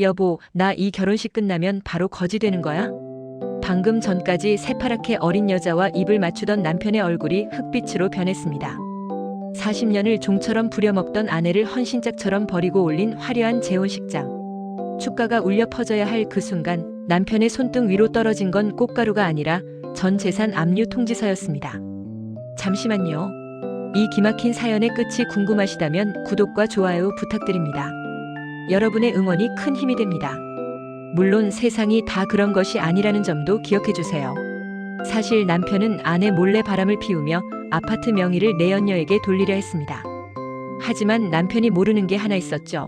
여보, 나 이 결혼식 끝나면 바로 거지 되는 거야? 방금 전까지 새파랗게 어린 여자와 입을 맞추던 남편의 얼굴이 흑빛으로 변했습니다. 40년을 종처럼 부려먹던 아내를 헌신짝처럼 버리고 올린 화려한 재혼식장. 축가가 울려 퍼져야 할 그 순간 남편의 손등 위로 떨어진 건 꽃가루가 아니라 전 재산 압류 통지서였습니다. 잠시만요. 이 기막힌 사연의 끝이 궁금하시다면 구독과 좋아요 부탁드립니다. 여러분의 응원이 큰 힘이 됩니다. 물론 세상이 다 그런 것이 아니라는 점도 기억해 주세요. 사실 남편은 아내 몰래 바람을 피우며 아파트 명의를 내연녀에게 돌리려 했습니다. 하지만 남편이 모르는 게 하나 있었죠.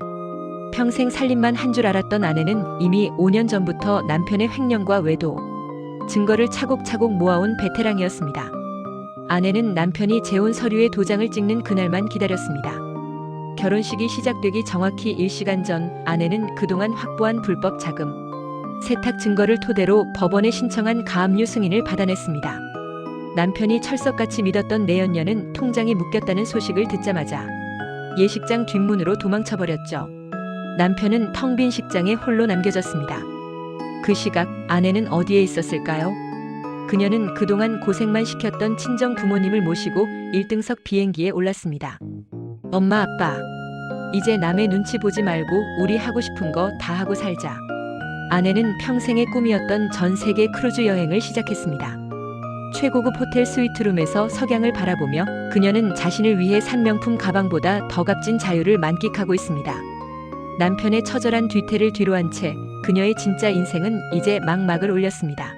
평생 살림만 한 줄 알았던 아내는 이미 5년 전부터 남편의 횡령과 외도, 증거를 차곡차곡 모아온 베테랑이었습니다. 아내는 남편이 재혼 서류에 도장을 찍는 그날만 기다렸습니다. 결혼식이 시작되기 정확히 1시간 전 아내는 그동안 확보한 불법 자금, 세탁 증거를 토대로 법원에 신청한 가압류 승인을 받아냈습니다. 남편이 철석같이 믿었던 내연녀는 통장이 묶였다는 소식을 듣자마자 예식장 뒷문으로 도망쳐버렸죠. 남편은 텅 빈 식장에 홀로 남겨졌습니다. 그 시각 아내는 어디에 있었을까요? 그녀는 그동안 고생만 시켰던 친정 부모님을 모시고 1등석 비행기에 올랐습니다. 엄마 아빠 이제 남의 눈치 보지 말고 우리 하고 싶은 거 다 하고 살자. 아내는 평생의 꿈이었던 전 세계 크루즈 여행을 시작했습니다. 최고급 호텔 스위트룸에서 석양을 바라보며 그녀는 자신을 위해 산 명품 가방보다 더 값진 자유를 만끽하고 있습니다. 남편의 처절한 뒤태를 뒤로한 채 그녀의 진짜 인생은 이제 막막을 올렸습니다.